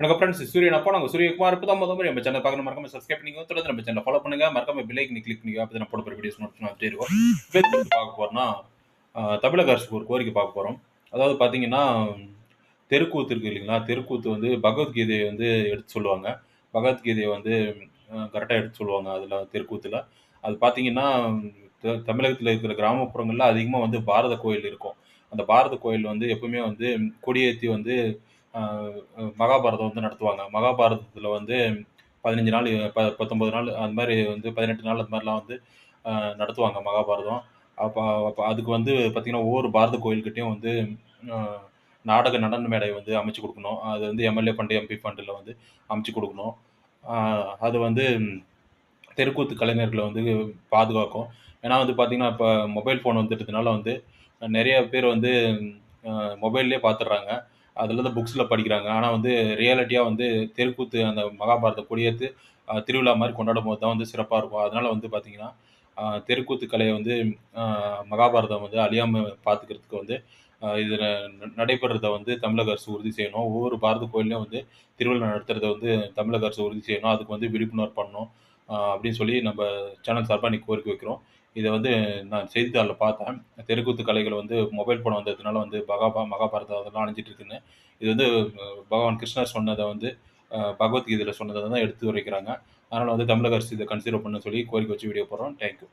வணக்கம் ஃப்ரெண்ட்ஸ் சூரியன். அப்போ நாங்கள் சூரியகுமார் இப்போ தான் முதல் நம்ம சேனல் பார்க்கணும். மறக்காம சப்ஸ்கிரைப் பண்ணிக்கோ. தொடர்ந்து நம்ம சேனல் ஃபாலோ பண்ணுங்க. மறக்காம பெல் ஐக்கனை கிளிக் பண்ணிக்கோ. அப்போ நான் போட வீடியோஸ் நோட்ஸ் வந்துட்டே இருக்கும். பார்க்க போகிறோம்னா தமிழக அரசுக்கு ஒரு கோரிக்கை பார்க்க போகிறோம் அதாவது பார்த்தீங்கன்னா தெருக்கூத்து இருக்குது இல்லைங்களா? தெருக்கூத்து வந்து பகவத்கீதையை வந்து எடுத்து சொல்லுவாங்க. பகவத்கீதையை வந்து கரெக்டாக எடுத்து சொல்லுவாங்க அதில் தெருக்கூத்தில். அது பார்த்தீங்கன்னா த- தமிழகத்தில் இருக்கிற கிராமப்புறங்களில் அதிகமாக வந்து பாரத கோயில் இருக்கும். அந்த பாரத கோயில் வந்து எப்பவுமே வந்து கொடியேற்றி வந்து மகாபாரதம் வந்து நடத்துவாங்க. மகாபாரதத்தில் வந்து பதினஞ்சு நாள் ப பத்தொம்பது நாள் அந்த மாதிரி வந்து பதினெட்டு நாள் அந்த மாதிரிலாம் வந்து நடத்துவாங்க மகாபாரதம். அப்போ அப்போ அதுக்கு வந்து பார்த்திங்கன்னா ஒவ்வொரு பாரத கோயில்கிட்டையும் வந்து நாடக நடன மேடை வந்து அமைச்சு கொடுக்கணும். அது வந்து எம்எல்ஏ ஃபண்டு எம்பி ஃபண்டில் வந்து அமைச்சு கொடுக்கணும். அது வந்து தெருக்கூத்து கலைஞர்களை வந்து பாதுகாக்கும். ஏன்னா வந்து பார்த்திங்கன்னா இப்போ மொபைல் ஃபோன் வந்துட்டதுனால வந்து நிறைய பேர் வந்து மொபைல்லே பார்த்துடுறாங்க அதில் தான் புக்ஸில் படிக்கிறாங்க. ஆனால் வந்து ரியாலிட்டியாக வந்து தெருக்கூத்து அந்த மகாபாரத கொடியேற்று திருவிழா மாதிரி கொண்டாடும் போது தான் வந்து சிறப்பாக இருக்கும். அதனால் வந்து பார்த்திங்கன்னா தெருக்கூத்து கலையை வந்து மகாபாரதம் வந்து அழியாமல் பார்த்துக்கிறதுக்கு வந்து இதில் நடைபெறதை வந்து தமிழக அரசு உறுதி செய்யணும். ஒவ்வொரு பாரத கோயிலையும் வந்து திருவிழா நடத்துகிறத வந்து தமிழக அரசு உறுதி செய்யணும். அதுக்கு வந்து விழிப்புணர்வு பண்ணணும் அப்படின்னு சொல்லி நம்ம சேனல் சார்பாக இன்னைக்கு கோரிக்கை வைக்கிறோம். இதை வந்து நான் செய்தித்தாளில் பார்த்தேன். தெருக்கூத்து கலைகள் வந்து மொபைல் ஃபோன் வந்ததுனால வந்து பகாபா மகாபாரதம் அதெல்லாம் அணிஞ்சிட்டு இருக்குன்னு. இது வந்து பகவான் கிருஷ்ணர் சொன்னதை வந்து பகவத்கீதையில் சொன்னதை தான் எடுத்து வரைக்கிறாங்க அதனால் வந்து தமிழக அரசு இதை கன்சிடர் பண்ண சொல்லி கோரிக்கை வச்சு வீடியோ போடுறோம். தேங்க்யூ